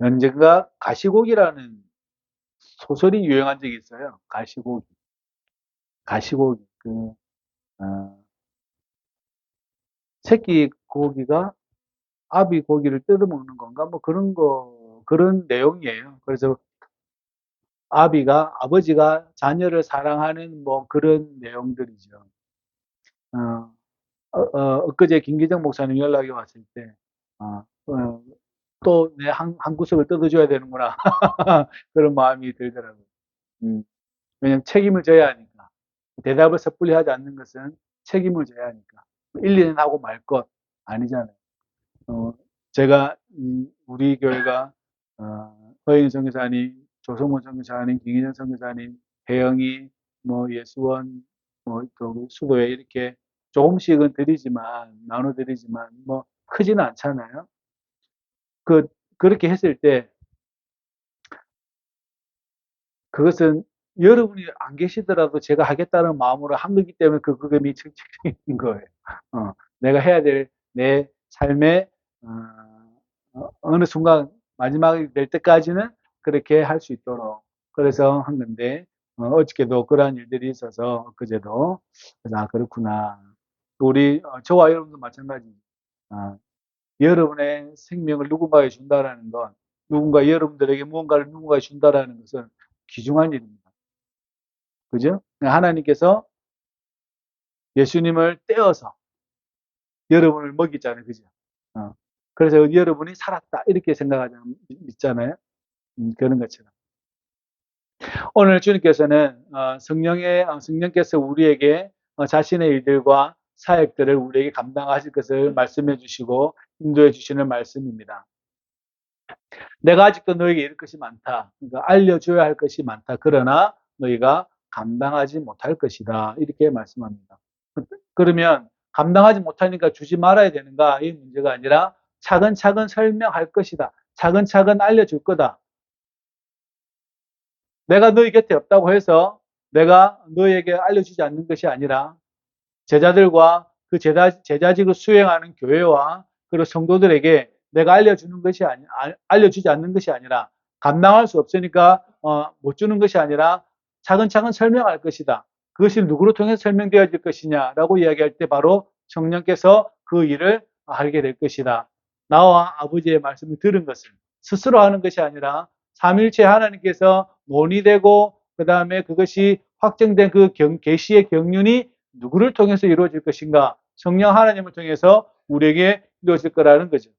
언젠가 가시고기라는 소설이 유행한 적이 있어요. 가시고기. 가시고기. 그, 어, 새끼 고기가 아비 고기를 뜯어먹는 건가? 뭐 그런 거, 그런 내용이에요. 그래서 아비가, 아버지가 자녀를 사랑하는 뭐 그런 내용들이죠. 어, 어, 어, 엊그제 김기정 목사님 연락이 왔을 때, 어, 어, 또 내 한, 한 구석을 뜯어줘야 되는구나. 그런 마음이 들더라고요. 음, 왜냐면 책임을 져야 하니까. 대답을 섣불리 하지 않는 것은 책임을 져야 하니까. 1, 2년 하고 말 것 아니잖아요. 어, 제가, 음, 우리 교회가, 어, 허인 선교사님, 조성모 선교사님, 김기정 선교사님, 혜영이, 뭐, 예수원, 뭐, 또 수도에 이렇게 조금씩은 드리지만, 나눠드리지만, 뭐, 크지는 않잖아요. 그, 그렇게 했을 때, 그것은 여러분이 안 계시더라도 제가 하겠다는 마음으로 한 거기 때문에 그 그금이 책책인 거예요. 어, 내가 해야 될 내 삶의 어, 어느 순간 마지막이 될 때까지는 그렇게 할 수 있도록 그래서 한 건데 어, 어저께도 그러한 일들이 있어서 그제도 아 그렇구나 우리 어, 저와 여러분도 마찬가지 아, 여러분의 생명을 누군가에 준다라는 건 누군가 여러분들에게 무언가를 누군가에 준다라는 것은 귀중한 일입니다. 그죠? 하나님께서 예수님을 떼어서 여러분을 먹이잖아요. 그죠? 어. 그래서 여러분이 살았다. 이렇게 생각하지 믿잖아요. 음, 그런 것처럼. 오늘 주님께서는 어, 성령의 어, 성령께서 우리에게 어, 자신의 일들과 사역들을 우리에게 감당하실 것을 말씀해 주시고 인도해 주시는 말씀입니다. 내가 아직도 너에게 이럴 것이 많다. 그러니까 알려줘야 할 것이 많다. 그러나 너희가 감당하지 못할 것이다. 이렇게 말씀합니다. 그러면 감당하지 못하니까 주지 말아야 되는가? 이 문제가 아니라 차근차근 설명할 것이다. 차근차근 알려줄 거다. 내가 너희 곁에 없다고 해서 내가 너에게 알려주지 않는 것이 아니라 제자들과 그 제자, 제자직을 수행하는 교회와 그리고 성도들에게 내가 알려주는 것이 아니, 알려주지 않는 것이 아니라 감당할 수 없으니까 어, 못 주는 것이 아니라 차근차근 설명할 것이다. 그것이 누구로 통해서 설명되어질 것이냐라고 이야기할 때 바로 성령께서 그 일을 알게 될 것이다. 나와 아버지의 말씀을 들은 것을 스스로 하는 것이 아니라 삼일체 하나님께서 논의되고 그 다음에 그것이 확정된 그 경, 계시의 경륜이 누구를 통해서 이루어질 것인가? 성령 하나님을 통해서 우리에게 이루어질 거라는 거죠.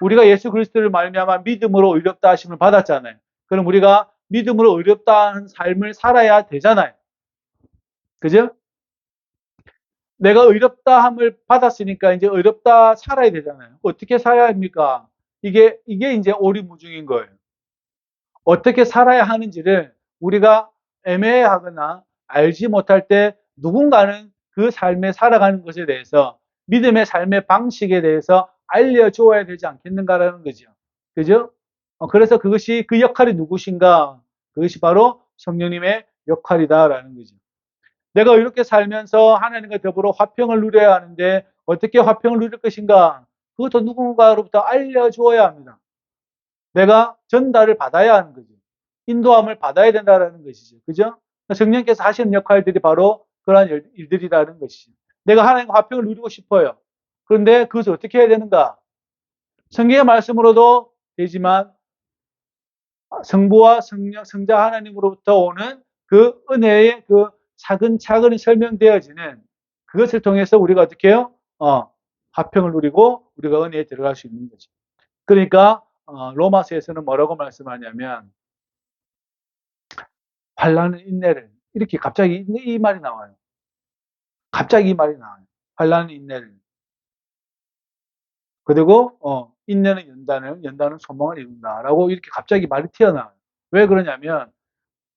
우리가 예수 그리스도를 말미암아 믿음으로 의롭다 하심을 받았잖아요. 그럼 우리가 믿음으로 의롭다 하는 삶을 살아야 되잖아요. 그죠? 내가 의롭다 함을 받았으니까 이제 의롭다 살아야 되잖아요. 어떻게 살아야 합니까? 이게, 이게 이제 오리무중인 거예요. 어떻게 살아야 하는지를 우리가 애매하거나 알지 못할 때 누군가는 그 삶에 살아가는 것에 대해서 믿음의 삶의 방식에 대해서 알려줘야 되지 않겠는가라는 거죠. 그죠? 어, 그래서 그것이 그 역할이 누구신가? 그것이 바로 성령님의 역할이다라는 거죠. 내가 이렇게 살면서 하나님과 더불어 화평을 누려야 하는데 어떻게 화평을 누릴 것인가? 그것도 누군가로부터 알려주어야 합니다. 내가 전달을 받아야 하는 거죠. 인도함을 받아야 된다는 것이죠. 그죠? 성령께서 하시는 역할들이 바로 그러한 일들이라는 것이죠. 내가 하나님과 화평을 누리고 싶어요. 그런데 그것을 어떻게 해야 되는가? 성경의 말씀으로도 되지만 성부와 성령, 성자 하나님으로부터 오는 그 은혜의 그 차근차근히 설명되어지는 그것을 통해서 우리가 어떻게 해요? 어, 화평을 누리고 우리가 은혜에 들어갈 수 있는 거죠. 그러니까 어, 로마서에서는 뭐라고 말씀하냐면 환란은 인내를 이렇게 갑자기 이 말이 나와요. 갑자기 이 말이 나와요. 환란은 인내를 그리고 어, 인내는 연단을 연단은 소망을 이룬다라고 이렇게 갑자기 말이 튀어나와요. 왜 그러냐면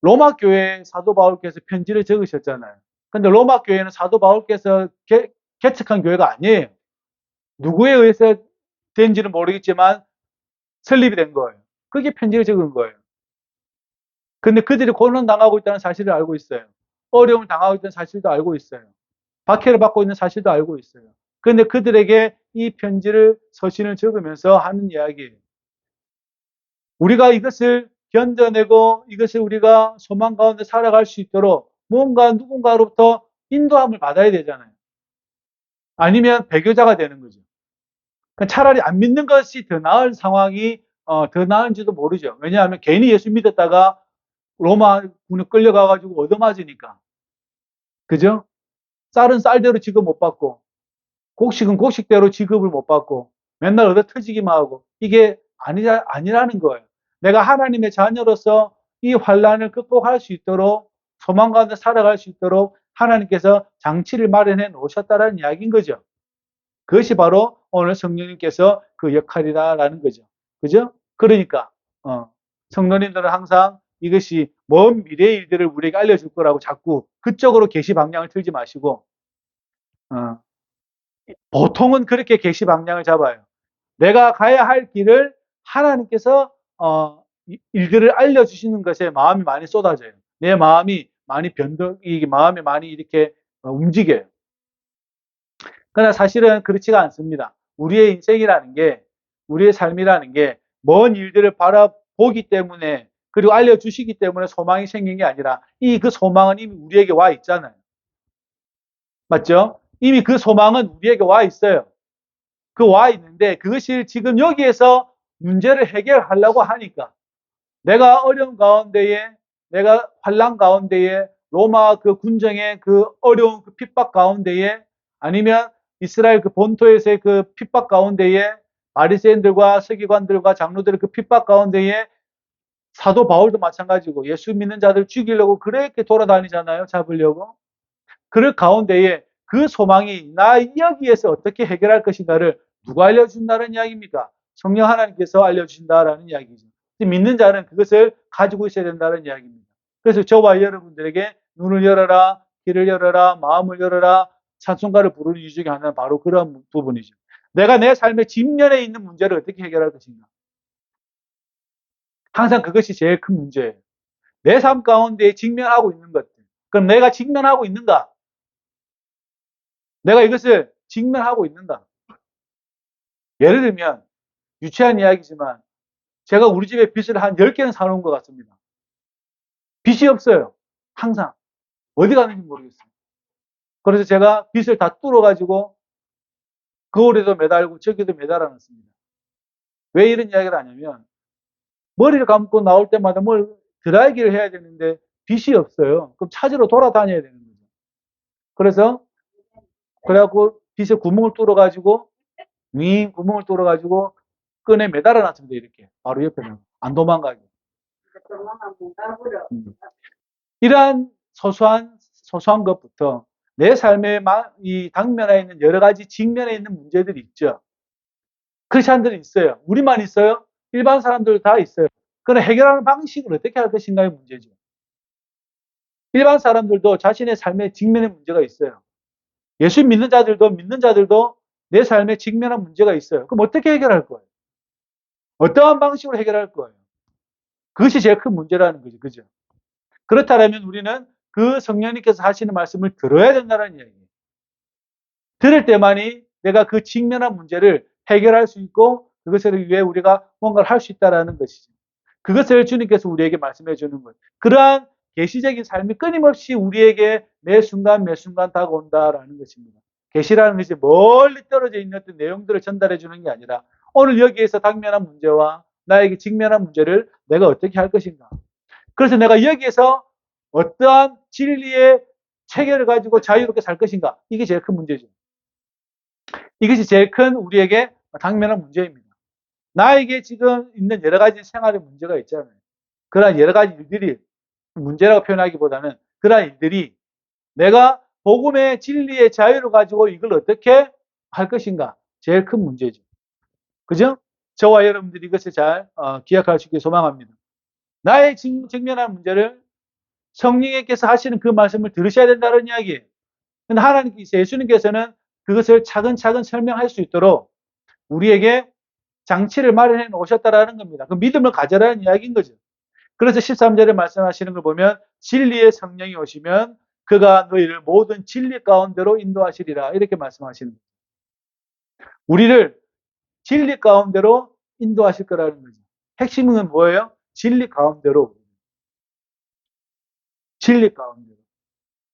로마 교회 사도 바울께서 편지를 적으셨잖아요. 근데 로마 교회는 사도 바울께서 개, 개척한 교회가 아니에요. 누구에 의해서 된지는 모르겠지만 설립이 된 거예요. 그게 편지를 적은 거예요. 근데 그들이 고난 당하고 있다는 사실을 알고 있어요. 어려움을 당하고 있다는 사실도 알고 있어요. 박해를 받고 있는 사실도 알고 있어요. 그런데 그들에게 이 편지를 서신을 적으면서 하는 이야기예요. 우리가 이것을 견뎌내고 이것을 우리가 소망 가운데 살아갈 수 있도록 뭔가 누군가로부터 인도함을 받아야 되잖아요. 아니면 배교자가 되는 거죠. 그러니까 차라리 안 믿는 것이 더 나을 상황이 어, 더 나은지도 모르죠. 왜냐하면 괜히 예수 믿었다가 로마 군에 끌려가가지고 얻어맞으니까. 그죠? 쌀은 쌀대로 지급 못 받고, 곡식은 곡식대로 지급을 못 받고, 맨날 얻어 터지기만 하고, 이게 아니라, 아니라는 거예요. 내가 하나님의 자녀로서 이 환란을 극복할 수 있도록, 소망 가운데 살아갈 수 있도록 하나님께서 장치를 마련해 놓으셨다는 이야기인 거죠. 그것이 바로 오늘 성령님께서 그 역할이다라는 거죠. 그죠? 그러니까, 어, 성도님들은 항상 이것이 먼 미래의 일들을 우리에게 알려줄 거라고 자꾸 그쪽으로 계시 방향을 틀지 마시고, 어, 보통은 그렇게 계시 방향을 잡아요. 내가 가야 할 길을 하나님께서 어, 일들을 알려주시는 것에 마음이 많이 쏟아져요. 내 마음이 많이 변덕, 이 마음이 많이 이렇게 어, 움직여요. 그러나 사실은 그렇지가 않습니다. 우리의 인생이라는 게, 우리의 삶이라는 게 먼 일들을 바라보기 때문에 그리고 알려주시기 때문에 소망이 생긴 게 아니라 이 그 소망은 이미 우리에게 와 있잖아요. 맞죠? 이미 그 소망은 우리에게 와 있어요. 그 와 있는데 그것이 지금 여기에서 문제를 해결하려고 하니까 내가 어려운 가운데에 내가 환란 가운데에 로마 그 군정의 그 어려운 그 핍박 가운데에 아니면 이스라엘 그 본토에서의 그 핍박 가운데에 바리새인들과 서기관들과 장로들의 그 핍박 가운데에 사도 바울도 마찬가지고 예수 믿는 자들 죽이려고 그렇게 돌아다니잖아요. 잡으려고. 그럴 가운데에 그 소망이 나 여기에서 어떻게 해결할 것인가를 누가 알려준다는 이야기입니까? 성령 하나님께서 알려주신다라는 이야기죠. 믿는 자는 그것을 가지고 있어야 된다는 이야기입니다. 그래서 저와 여러분들에게 눈을 열어라, 귀를 열어라, 마음을 열어라, 찬송가를 부르는 이유 중에 하나는 바로 그런 부분이죠. 내가 내 삶의 직면에 있는 문제를 어떻게 해결할 것인가. 항상 그것이 제일 큰 문제예요. 내 삶 가운데 직면하고 있는 것들. 그럼 내가 직면하고 있는가? 내가 이것을 직면하고 있는가? 예를 들면, 유치한 이야기지만, 제가 우리 집에 빚을 한 10개는 사놓은 것 같습니다. 빚이 없어요. 항상. 어디 가는지 모르겠어요. 그래서 제가 빚을 다 뚫어가지고, 거울에도 매달고, 저기도 매달아 놨습니다. 왜 이런 이야기를 하냐면, 머리를 감고 나올 때마다 뭘 드라이기를 해야 되는데 빗이 없어요. 그럼 찾으러 돌아다녀야 되는 거죠. 그래서 그래갖고 빗에 구멍을 뚫어가지고 윙 구멍을 뚫어가지고 끈에 매달아 놨습니다. 이렇게 바로 옆에는 안 도망가게. 음. 이러한 소소한 소소한 것부터 내 삶의 이 당면에 있는 여러 가지 직면에 있는 문제들이 있죠. 크리스천들이 있어요. 우리만 있어요? 일반 사람들 다 있어요. 그럼 해결하는 방식을 어떻게 할 것인가의 문제죠. 일반 사람들도 자신의 삶의 직면의 문제가 있어요. 예수 믿는 자들도 믿는 자들도 내 삶에 직면한 문제가 있어요. 그럼 어떻게 해결할 거예요? 어떠한 방식으로 해결할 거예요? 그것이 제일 큰 문제라는 거죠. 그죠? 그렇다면 우리는 그 성령님께서 하시는 말씀을 들어야 된다는 이야기예요. 들을 때만이 내가 그 직면한 문제를 해결할 수 있고 그것을 위해 우리가 뭔가를 할 수 있다라는 것이죠. 그것을 주님께서 우리에게 말씀해 주는 거예요. 그러한 계시적인 삶이 끊임없이 우리에게 매 순간 매 순간 다가온다라는 것입니다. 계시라는 것이 멀리 떨어져 있는 어떤 내용들을 전달해 주는 게 아니라 오늘 여기에서 당면한 문제와 나에게 직면한 문제를 내가 어떻게 할 것인가. 그래서 내가 여기에서 어떠한 진리의 체계를 가지고 자유롭게 살 것인가. 이게 제일 큰 문제죠. 이것이 제일 큰 우리에게 당면한 문제입니다. 나에게 지금 있는 여러 가지 생활의 문제가 있잖아요. 그러한 여러 가지 일들이 문제라고 표현하기보다는 그러한 일들이 내가 복음의 진리의 자유를 가지고 이걸 어떻게 할 것인가 제일 큰 문제죠. 그죠? 저와 여러분들이 이것을 잘 어, 기억할 수 있게 소망합니다. 나의 직면한 문제를 성령님께서 하시는 그 말씀을 들으셔야 된다는 이야기예요. 하나님께서 예수님께서는 그것을 차근차근 설명할 수 있도록 우리에게 장치를 마련해 놓으셨다라는 겁니다. 그 믿음을 가져라는 이야기인 거죠. 그래서 13절에 말씀하시는 걸 보면 진리의 성령이 오시면 그가 너희를 모든 진리 가운데로 인도하시리라 이렇게 말씀하시는 거죠. 우리를 진리 가운데로 인도하실 거라는 거죠. 핵심은 뭐예요? 진리 가운데로. 진리 가운데로.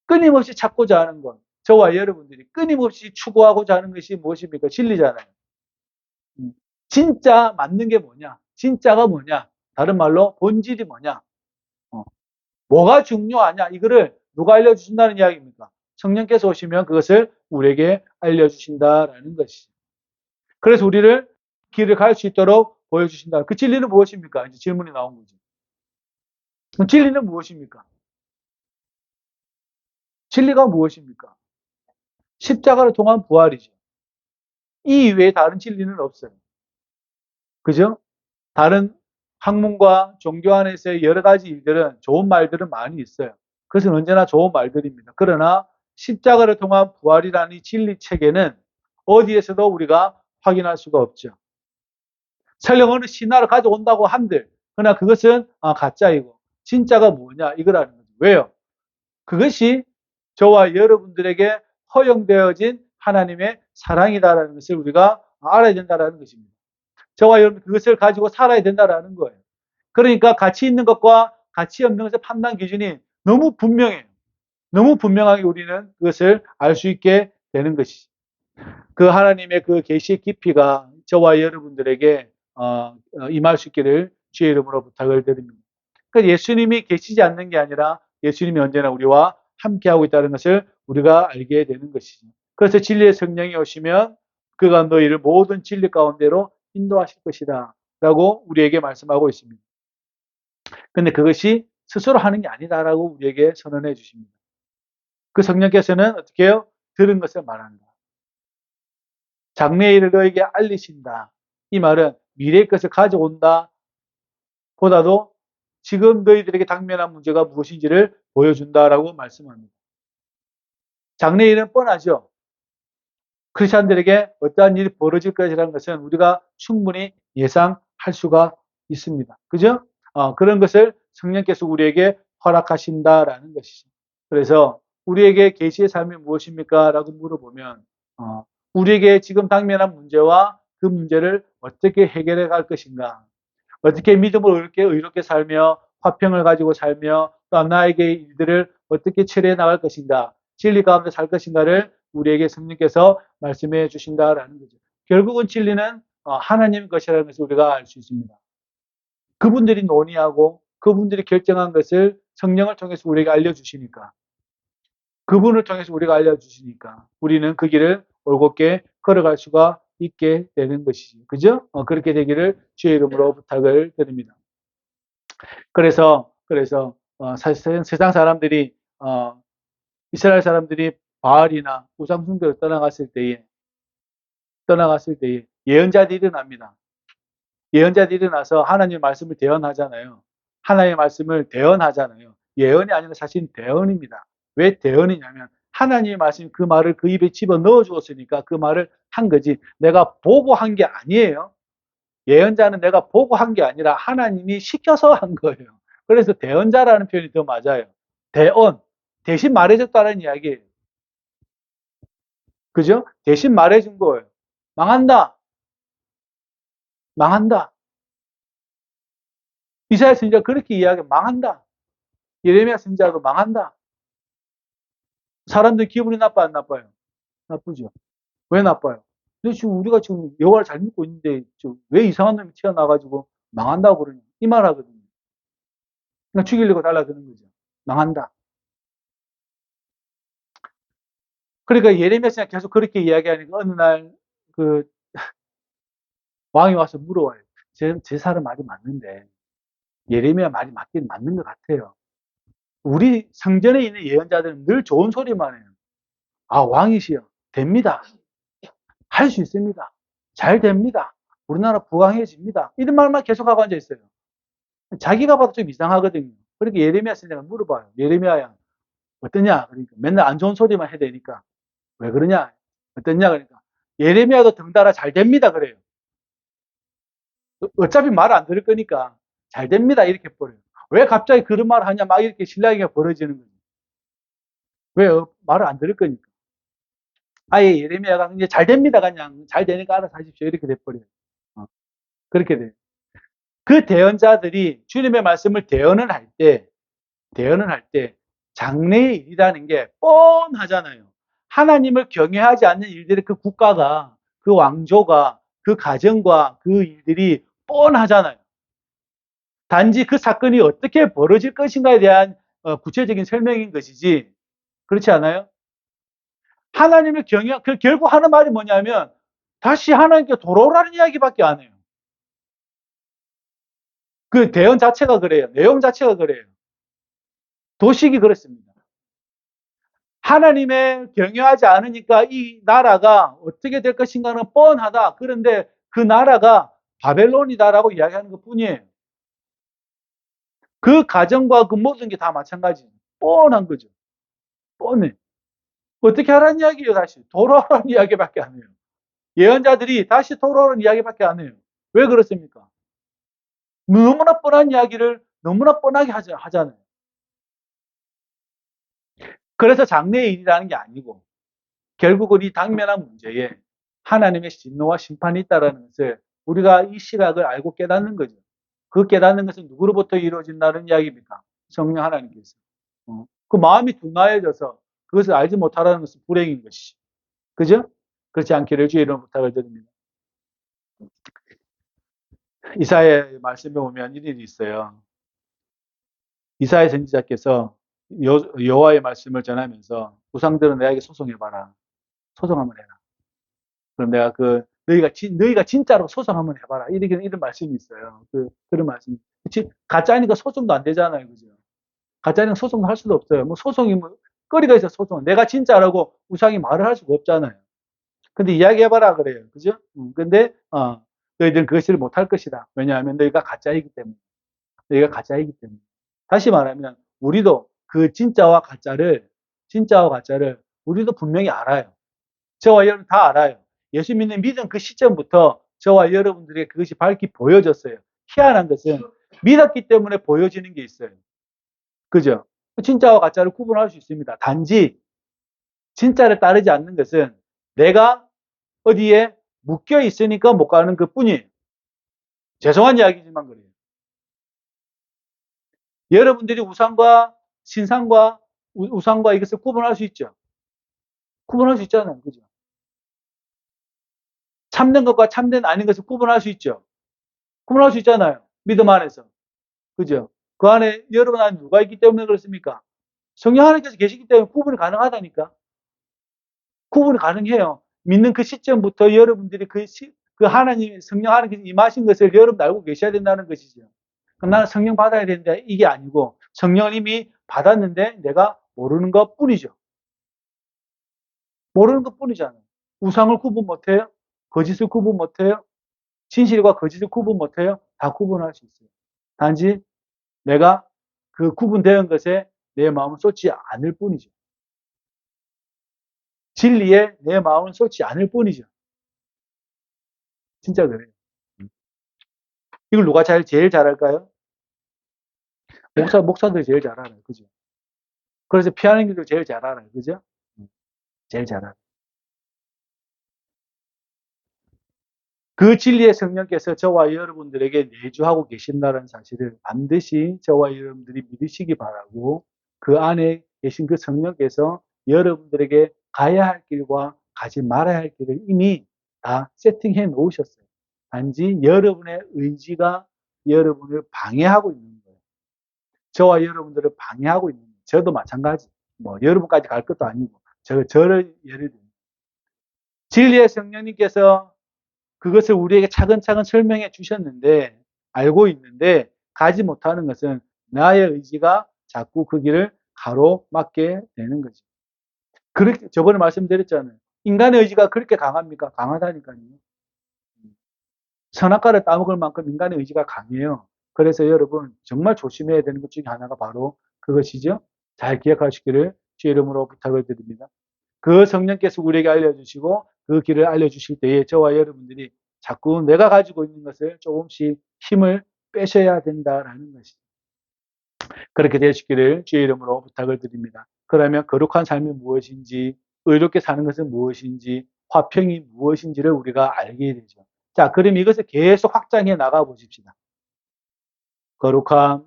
끊임없이 찾고자 하는 것. 저와 여러분들이 끊임없이 추구하고자 하는 것이 무엇입니까? 진리잖아요. 음. 진짜 맞는 게 뭐냐? 진짜가 뭐냐? 다른 말로 본질이 뭐냐? 어. 뭐가 중요하냐? 이거를 누가 알려주신다는 이야기입니까? 성령께서 오시면 그것을 우리에게 알려주신다라는 것이죠. 그래서 우리를 길을 갈 수 있도록 보여주신다. 그 진리는 무엇입니까? 이제 질문이 나온 거죠. 그럼 진리는 무엇입니까? 진리가 무엇입니까? 십자가를 통한 부활이죠. 이 이외에 다른 진리는 없어요. 그죠? 다른 학문과 종교 안에서의 여러 가지 일들은 좋은 말들은 많이 있어요. 그것은 언제나 좋은 말들입니다. 그러나 십자가를 통한 부활이라는 이 진리 체계는 어디에서도 우리가 확인할 수가 없죠. 설령 어느 신화를 가져온다고 한들, 그러나 그것은 아, 가짜이고, 진짜가 뭐냐, 이거라는 거죠. 왜요? 그것이 저와 여러분들에게 허용되어진 하나님의 사랑이다라는 것을 우리가 알아야 된다는 것입니다. 저와 여러분 그것을 가지고 살아야 된다는 거예요. 그러니까 가치 있는 것과 가치 없는 것의 판단 기준이 너무 분명해요. 너무 분명하게 우리는 그것을 알 수 있게 되는 것이죠. 그 하나님의 그 계시의 깊이가 저와 여러분들에게 어, 어, 임할 수 있기를 주의 이름으로 부탁을 드립니다. 그러니까 예수님이 계시지 않는 게 아니라 예수님이 언제나 우리와 함께하고 있다는 것을 우리가 알게 되는 것이죠. 그래서 진리의 성령이 오시면 그가 너희를 모든 진리 가운데로 인도하실 것이다. 라고 우리에게 말씀하고 있습니다. 근데 그것이 스스로 하는 게 아니다라고 우리에게 선언해 주십니다. 그 성령께서는 어떻게 해요? 들은 것을 말한다. 장래일을 너에게 알리신다. 이 말은 미래의 것을 가져온다. 보다도 지금 너희들에게 당면한 문제가 무엇인지를 보여준다라고 말씀합니다. 장래일은 뻔하죠. 크리스천들에게 어떠한 일이 벌어질 것이라는 것은 우리가 충분히 예상할 수가 있습니다. 그죠? 어, 그런 것을 성령께서 우리에게 허락하신다라는 것이죠. 그래서 우리에게 계시의 삶이 무엇입니까? 라고 물어보면 어, 우리에게 지금 당면한 문제와 그 문제를 어떻게 해결해 갈 것인가 어떻게 믿음을 의롭게, 의롭게 살며 화평을 가지고 살며 또 나에게 일들을 어떻게 처리해 나갈 것인가 진리 가운데 살 것인가를 우리에게 성령께서 말씀해 주신다라는 거죠. 결국은 진리는 어, 하나님 것이라는 것을 우리가 알 수 있습니다. 그분들이 논의하고 그분들이 결정한 것을 성령을 통해서 우리에게 알려주시니까 그분을 통해서 우리가 알려주시니까 우리는 그 길을 올곧게 걸어갈 수가 있게 되는 것이지. 그죠? 어, 그렇게 되기를 주의 이름으로 부탁을 드립니다. 그래서, 그래서, 어, 사실 세상 사람들이, 어, 이스라엘 사람들이 바알이나 우상 숭배를 떠나갔을 때에, 떠나갔을 때에 예언자들이 일어납니다. 예언자들이 일어나서 하나님의 말씀을 대언하잖아요. 하나님의 말씀을 대언하잖아요. 예언이 아니라 사실 대언입니다. 왜 대언이냐면 하나님의 말씀이 그 말을 그 입에 집어 넣어 주었으니까 그 말을 한 거지. 내가 보고 한 게 아니에요. 예언자는 내가 보고 한 게 아니라 하나님이 시켜서 한 거예요. 그래서 대언자라는 표현이 더 맞아요. 대언. 대신 말해줬다는 이야기예요. 그죠? 대신 말해준 거예요. 망한다. 망한다. 이사야 선지자 그렇게 이야기 망한다. 예레미야 선지자도 망한다. 사람들 기분이 나빠 안 나빠요? 나쁘죠. 왜 나빠요? 근데 지금 우리가 지금 여호와를 잘 믿고 있는데 왜 이상한 놈이 튀어나와가지고 망한다고 그러냐 이 말 하거든요. 그냥 죽이려고 달라드는 거죠. 망한다. 그러니까 예레미야가 계속 그렇게 이야기하니까 어느 날 그 왕이 와서 물어와요. 제, 제 사람 말이 맞는데 예레미야 말이 맞긴 맞는 것 같아요. 우리 상전에 있는 예언자들은 늘 좋은 소리만 해요. 아, 왕이시여. 됩니다. 할 수 있습니다. 잘 됩니다. 우리나라 부강해집니다. 이런 말만 계속하고 앉아 있어요. 자기가 봐도 좀 이상하거든요. 그러니까 예레미야 선생님 물어봐요. 예레미야야, 어떠냐? 그러니까 맨날 안 좋은 소리만 해야 되니까. 왜 그러냐? 어떠냐? 그러니까. 예레미야도 덩달아 잘 됩니다. 그래요. 어차피 말 안 들을 거니까 잘 됩니다. 이렇게 버려요. 왜 갑자기 그런 말을 하냐? 막 이렇게 신랑이가 벌어지는 거예요. 왜 말을 안 들을 거니까. 아예 예레미야가 이제 잘 됩니다. 그냥 잘 되니까 알아서 하십시오. 이렇게 돼버려요. 어. 그렇게 돼요. 그 대언자들이 주님의 말씀을 대언을 할 때, 대언을 할 때, 장래의 일이라는 게 뻔하잖아요. 하나님을 경외하지 않는 일들이 그 국가가, 그 왕조가, 그 가정과 그 일들이 뻔하잖아요. 단지 그 사건이 어떻게 벌어질 것인가에 대한 어, 구체적인 설명인 것이지, 그렇지 않아요? 하나님을 경외, 그 결국 하는 말이 뭐냐면, 다시 하나님께 돌아오라는 이야기밖에 안 해요. 그 대언 자체가 그래요. 내용 자체가 그래요. 도식이 그렇습니다. 하나님의 경외하지 않으니까 이 나라가 어떻게 될 것인가는 뻔하다. 그런데 그 나라가 바벨론이다라고 이야기하는 것 뿐이에요. 그 가정과 그 모든 게 다 마찬가지예요. 뻔한 거죠. 뻔해. 어떻게 하라는 이야기예요, 다시. 돌아오라는 이야기밖에 안 해요. 예언자들이 다시 돌아오라는 이야기밖에 안 해요. 왜 그렇습니까? 너무나 뻔한 이야기를 너무나 뻔하게 하잖아요. 그래서 장래의 일이라는 게 아니고 결국은 이 당면한 문제에 하나님의 진노와 심판이 있다는 것을 우리가 이 시각을 알고 깨닫는 거죠. 그 깨닫는 것은 누구로부터 이루어진다는 이야기입니까? 성령 하나님께서. 어. 그 마음이 둔하여져서 그것을 알지 못하라는 것은 불행인 것이죠. 그죠? 그렇지 않기를 주의 이름 부탁을 드립니다. 이사의 말씀에 보면 이런 일이 있어요. 이사의 선지자께서 여, 호와의 말씀을 전하면서 우상들은 내에게 소송해봐라. 소송 한번 해라. 그럼 내가 그 너희가 진, 너희가 진짜로 소송 한번 해봐라. 이런 이런 말씀이 있어요. 그 그런 말씀. 그치? 가짜니까 소송도 안 되잖아요, 그죠? 가짜니까 소송도 할 수도 없어요. 뭐 소송이 뭐 거리가 있어 소송. 내가 진짜라고 우상이 말을 할 수가 없잖아요. 근데 이야기해봐라 그래요, 그죠? 음, 근데 어, 너희들은 그것을 못할 것이다. 왜냐하면 너희가 가짜이기 때문에. 너희가 가짜이기 때문에. 다시 말하면 우리도 그 진짜와 가짜를 진짜와 가짜를 우리도 분명히 알아요. 저와 여러분 다 알아요. 예수 믿는 믿은 그 시점부터 저와 여러분들에게 그것이 밝히 보여졌어요. 희한한 것은 믿었기 때문에 보여지는 게 있어요. 그죠? 진짜와 가짜를 구분할 수 있습니다. 단지 진짜를 따르지 않는 것은 내가 어디에 묶여 있으니까 못 가는 것 뿐이에요. 죄송한 이야기지만 그래요. 여러분들이 우상과 신상과 우상과 이것을 구분할 수 있죠. 구분할 수 있잖아요. 그죠? 참된 것과 참된 아닌 것을 구분할 수 있죠. 구분할 수 있잖아요. 믿음 안에서. 그죠? 그 안에 여러분 안에 누가 있기 때문에 그렇습니까? 성령 하나님께서 계시기 때문에 구분이 가능하다니까. 구분이 가능해요. 믿는 그 시점부터 여러분들이 그, 시, 그 하나님, 성령 하나님께서 임하신 것을 여러분 알고 계셔야 된다는 것이죠. 그럼 나는 성령 받아야 되는데 이게 아니고 성령을 이미 받았는데 내가 모르는 것 뿐이죠. 모르는 것 뿐이잖아요. 우상을 구분 못해요? 거짓을 구분 못해요? 진실과 거짓을 구분 못해요? 다 구분할 수 있어요. 단지 내가 그 구분되는 것에 내 마음을 쏟지 않을 뿐이죠. 진리에 내 마음을 쏟지 않을 뿐이죠. 진짜 그래요. 이걸 누가 잘, 제일 잘할까요? 목사, 목사들이 제일 잘 알아요. 그죠? 그래서 피하는 길도 제일 잘 알아요. 그죠? 제일 잘 알아요. 그 진리의 성령께서 저와 여러분들에게 내주하고 계신다는 사실을 반드시 저와 여러분들이 믿으시기 바라고 그 안에 계신 그 성령께서 여러분들에게 가야 할 길과 가지 말아야 할 길을 이미 다 세팅해 놓으셨어요. 단지 여러분의 의지가 여러분을 방해하고 있는 저와 여러분들을 방해하고 있는. 저도 마찬가지. 뭐 여러분까지 갈 것도 아니고 저 저를 예를 들면 진리의 성령님께서 그것을 우리에게 차근차근 설명해 주셨는데 알고 있는데 가지 못하는 것은 나의 의지가 자꾸 그 길을 가로막게 되는 거죠. 그렇게 저번에 말씀드렸잖아요. 인간의 의지가 그렇게 강합니까? 강하다니까요. 선악과를 따먹을 만큼 인간의 의지가 강해요. 그래서 여러분 정말 조심해야 되는 것 중에 하나가 바로 그것이죠. 잘 기억하시기를 주의 이름으로 부탁을 드립니다. 그 성령께서 우리에게 알려주시고 그 길을 알려주실 때에 저와 여러분들이 자꾸 내가 가지고 있는 것을 조금씩 힘을 빼셔야 된다라는 것이죠. 그렇게 되시기를 주의 이름으로 부탁을 드립니다. 그러면 거룩한 삶이 무엇인지, 의롭게 사는 것은 무엇인지, 화평이 무엇인지를 우리가 알게 되죠. 자, 그럼 이것을 계속 확장해 나가 보십시다. 거룩함,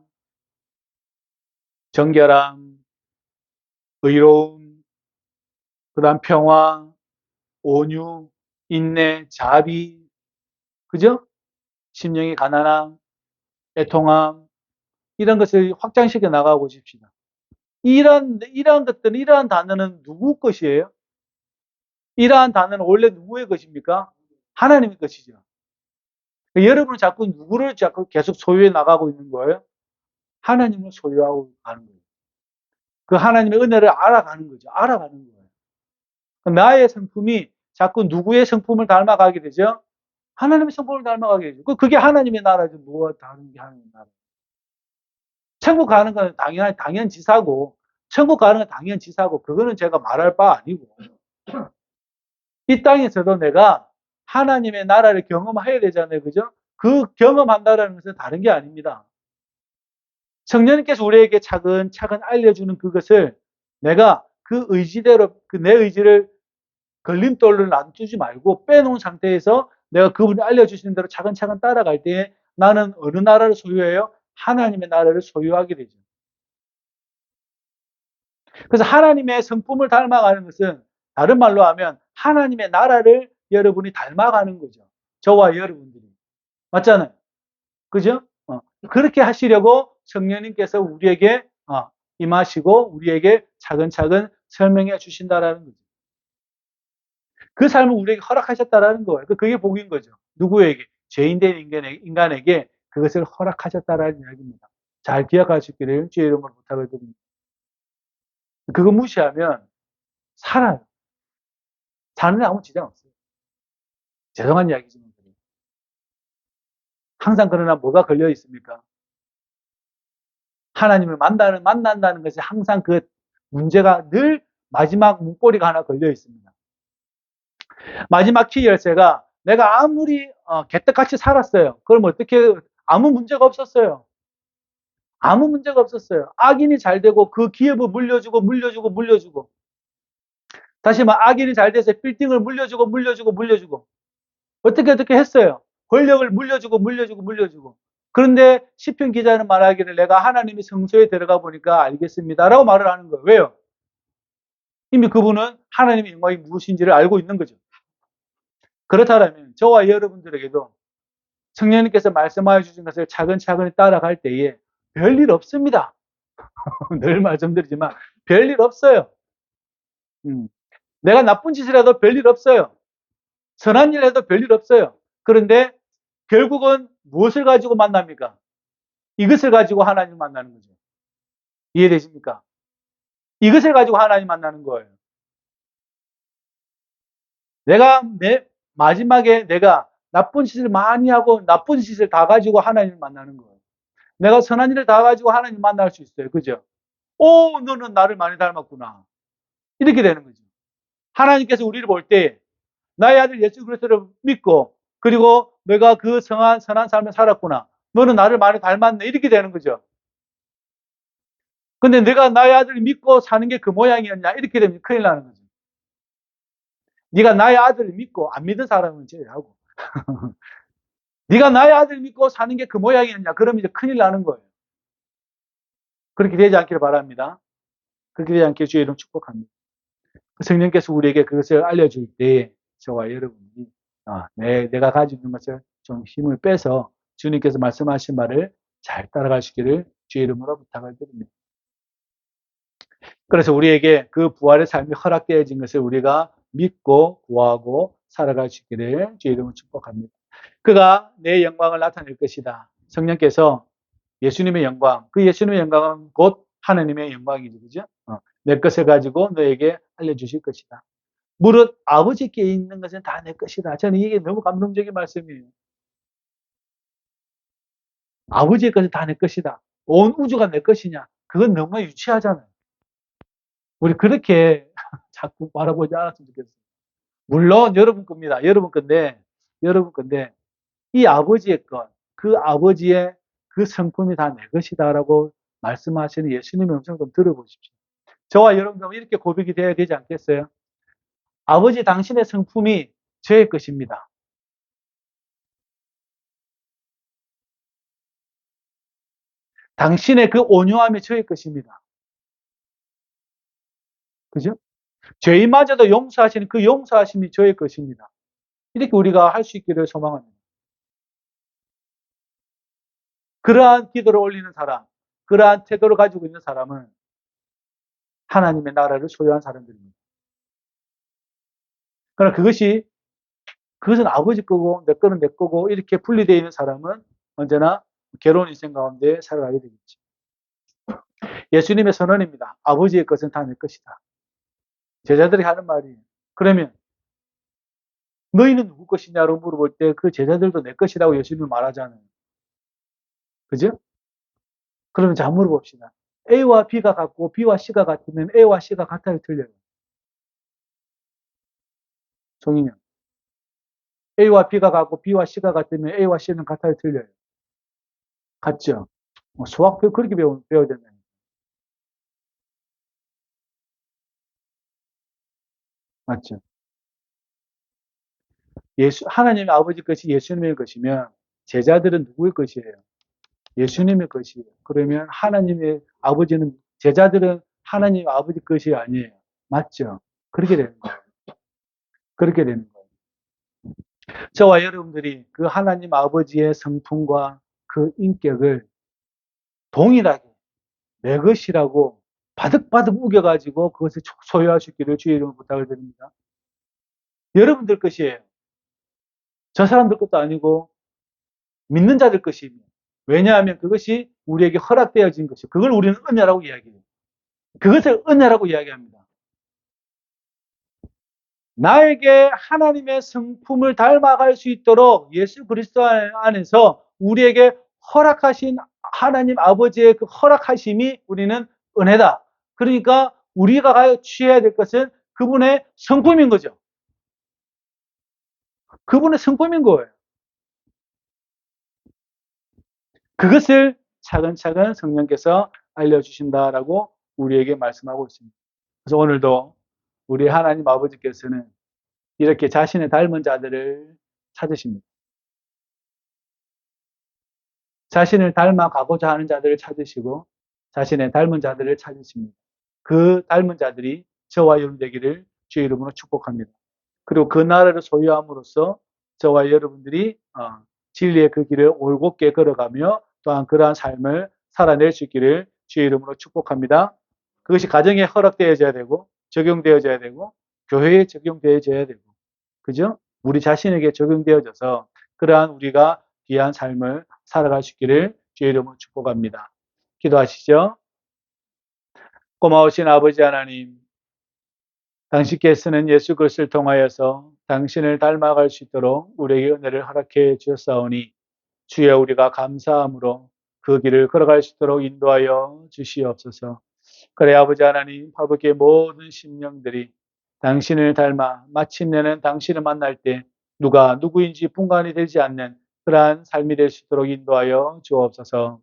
정결함, 의로움, 그 다음 평화, 온유, 인내, 자비, 그죠? 심령이 가난함, 애통함, 이런 것을 확장시켜 나가고 싶시다. 이런, 이러한 것들은, 이러한 단어는 누구 것이에요? 이러한 단어는 원래 누구의 것입니까? 하나님의 것이죠. 여러분은 자꾸 누구를 자꾸 계속 소유해 나가고 있는 거예요? 하나님을 소유하고 가는 거예요. 그 하나님의 은혜를 알아가는 거죠. 알아가는 거예요. 나의 성품이 자꾸 누구의 성품을 닮아가게 되죠? 하나님의 성품을 닮아가게 되죠. 그, 그게 하나님의 나라죠. 무엇 다른 게 하나님의 나라. 천국 가는 건 당연, 당연 지사고, 천국 가는 건 당연 지사고, 그거는 제가 말할 바 아니고. 이 땅에서도 내가 하나님의 나라를 경험해야 되잖아요. 그죠? 그 경험한다라는 것은 다른 게 아닙니다. 성령님께서 우리에게 차근차근 알려주는 그것을 내가 그 의지대로, 그 내 의지를 걸림돌을 놔두지 말고 빼놓은 상태에서 내가 그분이 알려주시는 대로 차근차근 따라갈 때 나는 어느 나라를 소유해요? 하나님의 나라를 소유하게 되죠. 그래서 하나님의 성품을 닮아가는 것은 다른 말로 하면 하나님의 나라를 여러분이 닮아가는 거죠. 저와 여러분들이. 맞잖아요. 그죠? 어. 그렇게 하시려고 성령님께서 우리에게 어, 임하시고 우리에게 차근차근 설명해 주신다라는 거죠. 그 삶을 우리에게 허락하셨다라는 거예요. 그, 그게 복인 거죠. 누구에게? 죄인된 인간에게, 인간에게 그것을 허락하셨다라는 이야기입니다. 잘 기억하시기를 주의 이름으로 부탁을 드립니다. 그거 무시하면 살아요. 사는 데 아무 지장 없어요. 죄송한 이야기지만 항상 그러나 뭐가 걸려 있습니까? 하나님을 만나는, 만난다는 것이 항상 그 문제가 늘 마지막 문고리가 하나 걸려 있습니다. 마지막 키 열쇠가 내가 아무리 어, 개떡같이 살았어요. 그럼 어떻게 아무 문제가 없었어요. 아무 문제가 없었어요. 악인이 잘 되고 그 기업을 물려주고 물려주고 물려주고 다시 말 악인이 잘 돼서 빌딩을 물려주고 물려주고 물려주고 어떻게 어떻게 했어요. 권력을 물려주고 물려주고 물려주고 그런데 시편 기자는 말하기를 내가 하나님이 성소에 들어가 보니까 알겠습니다라고 말을 하는 거예요. 왜요? 이미 그분은 하나님의 영광이 무엇인지를 알고 있는 거죠. 그렇다면 저와 여러분들에게도 성령님께서 말씀하여 주신 것을 차근차근 따라갈 때에 별일 없습니다. 늘 말씀드리지만 별일 없어요. 음. 내가 나쁜 짓을 해도 별일 없어요. 선한 일을 해도 별일 없어요. 그런데 결국은 무엇을 가지고 만납니까? 이것을 가지고 하나님 만나는 거죠. 이해되십니까? 이것을 가지고 하나님 만나는 거예요. 내가 내 마지막에 내가 나쁜 짓을 많이 하고 나쁜 짓을 다 가지고 하나님을 만나는 거예요. 내가 선한 일을 다 가지고 하나님 만날 수 있어요. 그죠? 오, 너는 나를 많이 닮았구나. 이렇게 되는 거죠. 하나님께서 우리를 볼 때 나의 아들 예수 그리스도를 믿고 그리고 내가 그 성한 선한 삶을 살았구나. 너는 나를 많이 닮았네. 이렇게 되는 거죠. 근데 내가 나의 아들을 믿고 사는 게 그 모양이었냐? 이렇게 되면 큰일 나는 거죠. 네가 나의 아들을 믿고 안 믿은 사람은 제외하고 네가 나의 아들을 믿고 사는 게 그 모양이었냐? 그러면 이제 큰일 나는 거예요. 그렇게 되지 않기를 바랍니다. 그렇게 되지 않게 주의 이름 축복합니다. 성령께서 우리에게 그것을 알려줄 때 저와 여러분이 아, 내, 내가 가지고 있는 것을 좀 힘을 빼서 주님께서 말씀하신 말을 잘 따라가시기를 주의 이름으로 부탁을 드립니다. 그래서 우리에게 그 부활의 삶이 허락되어진 것을 우리가 믿고 구하고 살아가시기를 주의 이름으로 축복합니다. 그가 내 영광을 나타낼 것이다. 성령께서 예수님의 영광, 그 예수님의 영광은 곧 하나님의 영광이죠. 그죠? 어, 내 것을 가지고 너에게 알려주실 것이다. 무릇 아버지께 있는 것은 다 내 것이다. 저는 이게 너무 감동적인 말씀이에요. 아버지의 것은 다 내 것이다. 온 우주가 내 것이냐? 그건 너무 유치하잖아요. 우리 그렇게 자꾸 바라보지 않았으면 좋겠어요. 물론 여러분 겁니다. 여러분 건데, 여러분 건데, 이 아버지의 것, 그 아버지의 그 성품이 다 내 것이다라고 말씀하시는 예수님의 음성 좀 들어보십시오. 저와 여러분도 이렇게 고백이 되어야 되지 않겠어요? 아버지 당신의 성품이 저의 것입니다. 당신의 그 온유함이 저의 것입니다. 그죠? 죄인마저도 용서하시는 그 용서하심이 저의 것입니다. 이렇게 우리가 할 수 있기를 소망합니다. 그러한 기도를 올리는 사람, 그러한 태도를 가지고 있는 사람은 하나님의 나라를 소유한 사람들입니다. 그러나 그것이 그것은 아버지 거고 내 거는 내 거고 이렇게 분리되어 있는 사람은 언제나 괴로운 인생 가운데 살아가게 되겠죠. 예수님의 선언입니다. 아버지의 것은 다 내 것이다. 제자들이 하는 말이 그러면 너희는 누구 것이냐고 물어볼 때 그 제자들도 내 것이라고 예수님은 말하잖아요. 그죠? 그러면 자 물어봅시다. A와 B가 같고 B와 C가 같으면 A와 C가 같아요, 틀려요? 종인이 형. A와 B가 같고 B와 C가 같으면 A와 C는 같아요, 틀려요? 같죠? 어, 수학 그렇게 배워, 배워야 된다. 맞죠? 예수, 하나님의 아버지 것이 예수님의 것이면 제자들은 누구의 것이에요? 예수님의 것이에요. 그러면 하나님의 아버지는 제자들은 하나님 아버지 것이 아니에요. 맞죠? 그렇게 되는 거예요. 그렇게 되는 거예요. 저와 여러분들이 그 하나님 아버지의 성품과 그 인격을 동일하게 내 것이라고 바득바득 우겨가지고 그것을 있기를 주의 이름으로 부탁을 드립니다. 여러분들 것이에요. 저 사람들 것도 아니고 믿는 자들 것입니다. 왜냐하면 그것이 우리에게 허락되어진 것이 그걸 우리는 은혜라고 이야기해요. 그것을 은혜라고 이야기합니다. 나에게 하나님의 성품을 닮아갈 수 있도록 예수 그리스도 안에서 우리에게 허락하신 하나님 아버지의 그 허락하심이 우리는 은혜다. 그러니까 우리가 취해야 될 것은 그분의 성품인 거죠. 그분의 성품인 거예요. 그것을 차근차근 성령께서 알려주신다라고 우리에게 말씀하고 있습니다. 그래서 오늘도 우리 하나님 아버지께서는 이렇게 자신의 닮은 자들을 찾으십니다. 자신을 닮아가고자 하는 자들을 찾으시고 자신의 닮은 자들을 찾으십니다. 그 닮은 자들이 저와 여러분 되기를 주의 이름으로 축복합니다. 그리고 그 나라를 소유함으로써 저와 여러분들이 어, 진리의 그 길을 올곧게 걸어가며 또한 그러한 삶을 살아낼 수 있기를 주의 이름으로 축복합니다. 그것이 가정에 허락되어져야 되고 적용되어져야 되고 교회에 적용되어져야 되고 그죠? 우리 자신에게 적용되어져서 그러한 우리가 귀한 삶을 살아갈 수 있기를 주의 이름으로 축복합니다. 기도하시죠. 고마우신 아버지 하나님, 당신께서는 예수 그리스도를 통하여서 당신을 닮아갈 수 있도록 우리에게 은혜를 허락해 주셨사오니 주여 우리가 감사함으로 그 길을 걸어갈 수 있도록 인도하여 주시옵소서. 그래 아버지 하나님 아버지의 모든 심령들이 당신을 닮아 마침내는 당신을 만날 때 누가 누구인지 분간이 되지 않는 그러한 삶이 될 수 있도록 인도하여 주옵소서.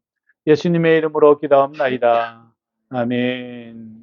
예수님의 이름으로 기도합나이다. 아멘.